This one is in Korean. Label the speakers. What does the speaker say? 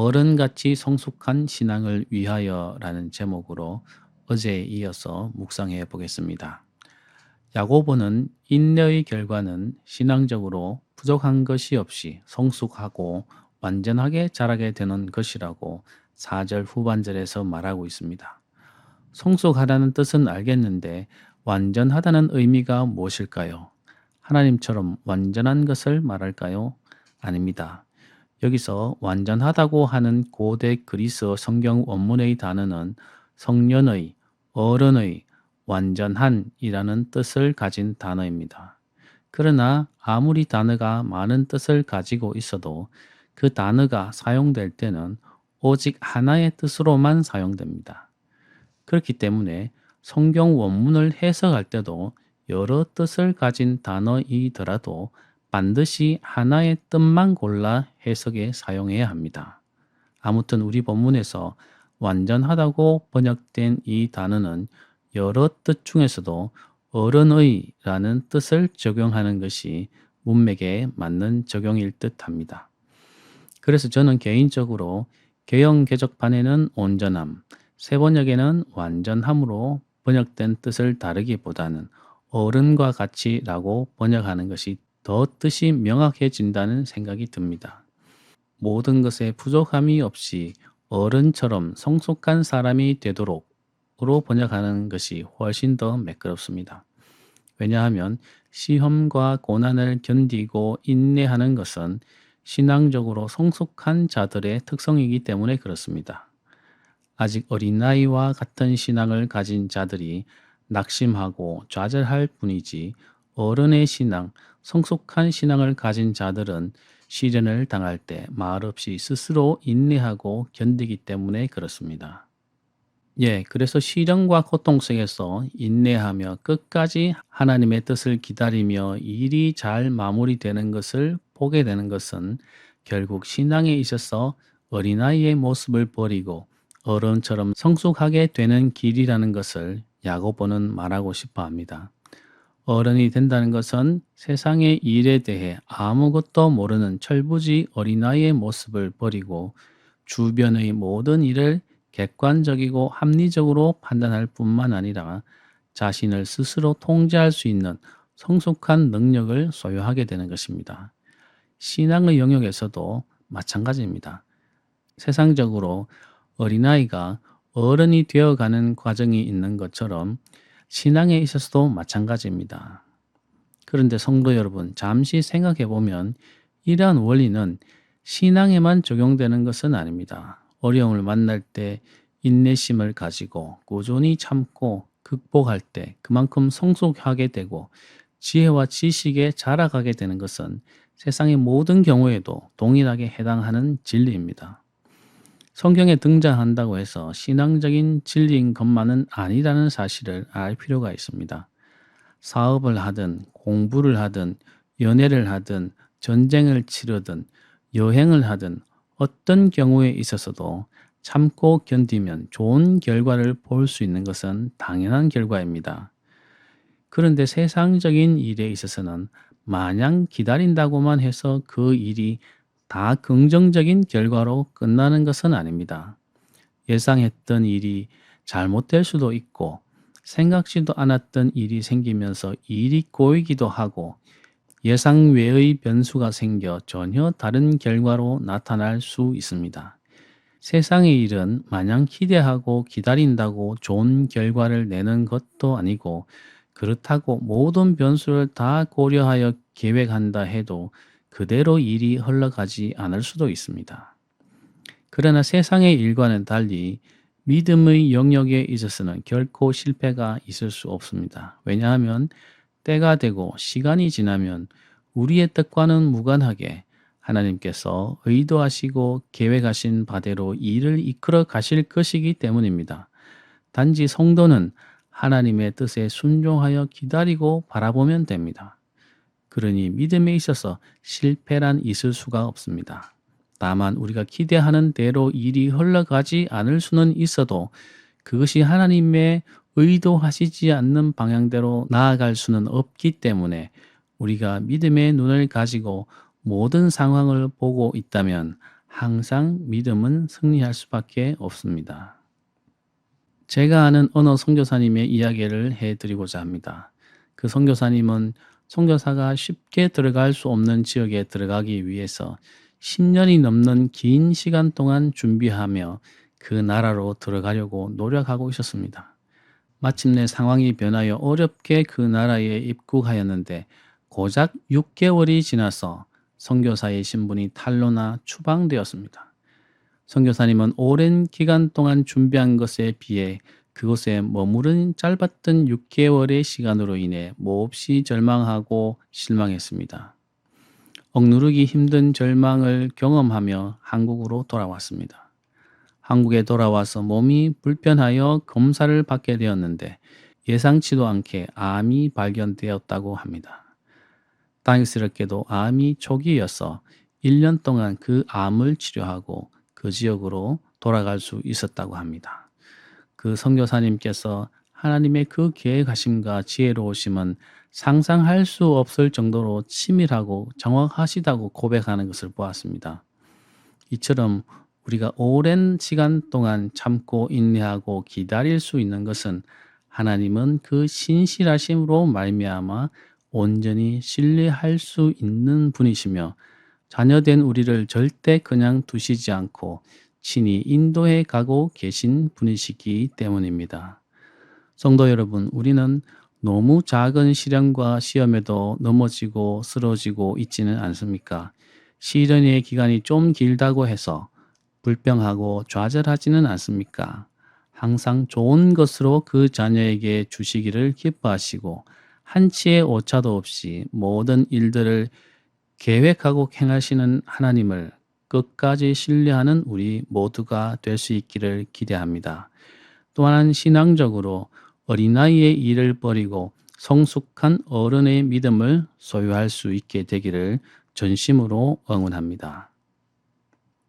Speaker 1: 어른같이 성숙한 신앙을 위하여라는 제목으로 어제에 이어서 묵상해 보겠습니다. 야고보는 인내의 결과는 신앙적으로 부족한 것이 없이 성숙하고 완전하게 자라게 되는 것이라고 4절 후반절에서 말하고 있습니다. 성숙하다는 뜻은 알겠는데 완전하다는 의미가 무엇일까요? 하나님처럼 완전한 것을 말할까요? 아닙니다. 여기서 완전하다고 하는 고대 그리스 성경 원문의 단어는 성년의, 어른의, 완전한이라는 뜻을 가진 단어입니다. 그러나 아무리 단어가 많은 뜻을 가지고 있어도 그 단어가 사용될 때는 오직 하나의 뜻으로만 사용됩니다. 그렇기 때문에 성경 원문을 해석할 때도 여러 뜻을 가진 단어이더라도 반드시 하나의 뜻만 골라 해석에 사용해야 합니다. 아무튼 우리 본문에서 완전하다고 번역된 이 단어는 여러 뜻 중에서도 어른의 라는 뜻을 적용하는 것이 문맥에 맞는 적용일 듯 합니다. 그래서 저는 개인적으로 개영 개적판에는 온전함, 세번역에는 완전함으로 번역된 뜻을 다르기보다는 어른과 같이라고 번역하는 것이 더 뜻이 명확해진다는 생각이 듭니다. 모든 것에 부족함이 없이 어른처럼 성숙한 사람이 되도록으로 번역하는 것이 훨씬 더 매끄럽습니다. 왜냐하면 시험과 고난을 견디고 인내하는 것은 신앙적으로 성숙한 자들의 특성이기 때문에 그렇습니다. 아직 어린아이와 같은 신앙을 가진 자들이 낙심하고 좌절할 뿐이지 어른의 신앙, 성숙한 신앙을 가진 자들은 시련을 당할 때 말 없이 스스로 인내하고 견디기 때문에 그렇습니다. 예, 그래서 시련과 고통 속에서 인내하며 끝까지 하나님의 뜻을 기다리며 일이 잘 마무리되는 것을 보게 되는 것은 결국 신앙에 있어서 어린아이의 모습을 버리고 어른처럼 성숙하게 되는 길이라는 것을 야고보는 말하고 싶어 합니다. 어른이 된다는 것은 세상의 일에 대해 아무것도 모르는 철부지 어린아이의 모습을 버리고 주변의 모든 일을 객관적이고 합리적으로 판단할 뿐만 아니라 자신을 스스로 통제할 수 있는 성숙한 능력을 소유하게 되는 것입니다. 신앙의 영역에서도 마찬가지입니다. 세상적으로 어린아이가 어른이 되어가는 과정이 있는 것처럼 신앙에 있어서도 마찬가지입니다. 그런데 성도 여러분, 잠시 생각해 보면 이러한 원리는 신앙에만 적용되는 것은 아닙니다. 어려움을 만날 때 인내심을 가지고 꾸준히 참고 극복할 때 그만큼 성숙하게 되고 지혜와 지식에 자라가게 되는 것은 세상의 모든 경우에도 동일하게 해당하는 진리입니다. 성경에 등장한다고 해서 신앙적인 진리인 것만은 아니라는 사실을 알 필요가 있습니다. 사업을 하든 공부를 하든 연애를 하든 전쟁을 치르든 여행을 하든 어떤 경우에 있어서도 참고 견디면 좋은 결과를 볼 수 있는 것은 당연한 결과입니다. 그런데 세상적인 일에 있어서는 마냥 기다린다고만 해서 그 일이 다 긍정적인 결과로 끝나는 것은 아닙니다. 예상했던 일이 잘못될 수도 있고 생각지도 않았던 일이 생기면서 일이 꼬이기도 하고 예상 외의 변수가 생겨 전혀 다른 결과로 나타날 수 있습니다. 세상의 일은 마냥 기대하고 기다린다고 좋은 결과를 내는 것도 아니고 그렇다고 모든 변수를 다 고려하여 계획한다 해도 그대로 일이 흘러가지 않을 수도 있습니다. 그러나 세상의 일과는 달리 믿음의 영역에 있어서는 결코 실패가 있을 수 없습니다. 왜냐하면 때가 되고 시간이 지나면 우리의 뜻과는 무관하게 하나님께서 의도하시고 계획하신 바대로 일을 이끌어 가실 것이기 때문입니다. 단지 성도는 하나님의 뜻에 순종하여 기다리고 바라보면 됩니다. 그러니 믿음에 있어서 실패란 있을 수가 없습니다. 다만 우리가 기대하는 대로 일이 흘러가지 않을 수는 있어도 그것이 하나님의 의도하시지 않는 방향대로 나아갈 수는 없기 때문에 우리가 믿음의 눈을 가지고 모든 상황을 보고 있다면 항상 믿음은 승리할 수밖에 없습니다. 제가 아는 어느 선교사님의 이야기를 해드리고자 합니다. 그 선교사님은 선교사가 쉽게 들어갈 수 없는 지역에 들어가기 위해서 10년이 넘는 긴 시간 동안 준비하며 그 나라로 들어가려고 노력하고 있었습니다. 마침내 상황이 변하여 어렵게 그 나라에 입국하였는데 고작 6개월이 지나서 선교사의 신분이 탄로나 추방되었습니다. 선교사님은 오랜 기간 동안 준비한 것에 비해 그곳에 머무른 짧았던 6개월의 시간으로 인해 몹시 절망하고 실망했습니다. 억누르기 힘든 절망을 경험하며 한국으로 돌아왔습니다. 한국에 돌아와서 몸이 불편하여 검사를 받게 되었는데 예상치도 않게 암이 발견되었다고 합니다. 다행스럽게도 암이 초기여서 1년 동안 그 암을 치료하고 그 지역으로 돌아갈 수 있었다고 합니다. 그 선교사님께서 하나님의 그 계획하심과 지혜로우심은 상상할 수 없을 정도로 치밀하고 정확하시다고 고백하는 것을 보았습니다. 이처럼 우리가 오랜 시간 동안 참고 인내하고 기다릴 수 있는 것은 하나님은 그 신실하심으로 말미암아 온전히 신뢰할 수 있는 분이시며 자녀된 우리를 절대 그냥 두시지 않고 친히 인도해 가고 계신 분이시기 때문입니다. 성도 여러분, 우리는 너무 작은 시련과 시험에도 넘어지고 쓰러지고 있지는 않습니까? 시련의 기간이 좀 길다고 해서 불평하고 좌절하지는 않습니까? 항상 좋은 것으로 그 자녀에게 주시기를 기뻐하시고 한치의 오차도 없이 모든 일들을 계획하고 행하시는 하나님을 끝까지 신뢰하는 우리 모두가 될 수 있기를 기대합니다. 또한 신앙적으로 어린아이의 일을 버리고 성숙한 어른의 믿음을 소유할 수 있게 되기를 전심으로 응원합니다.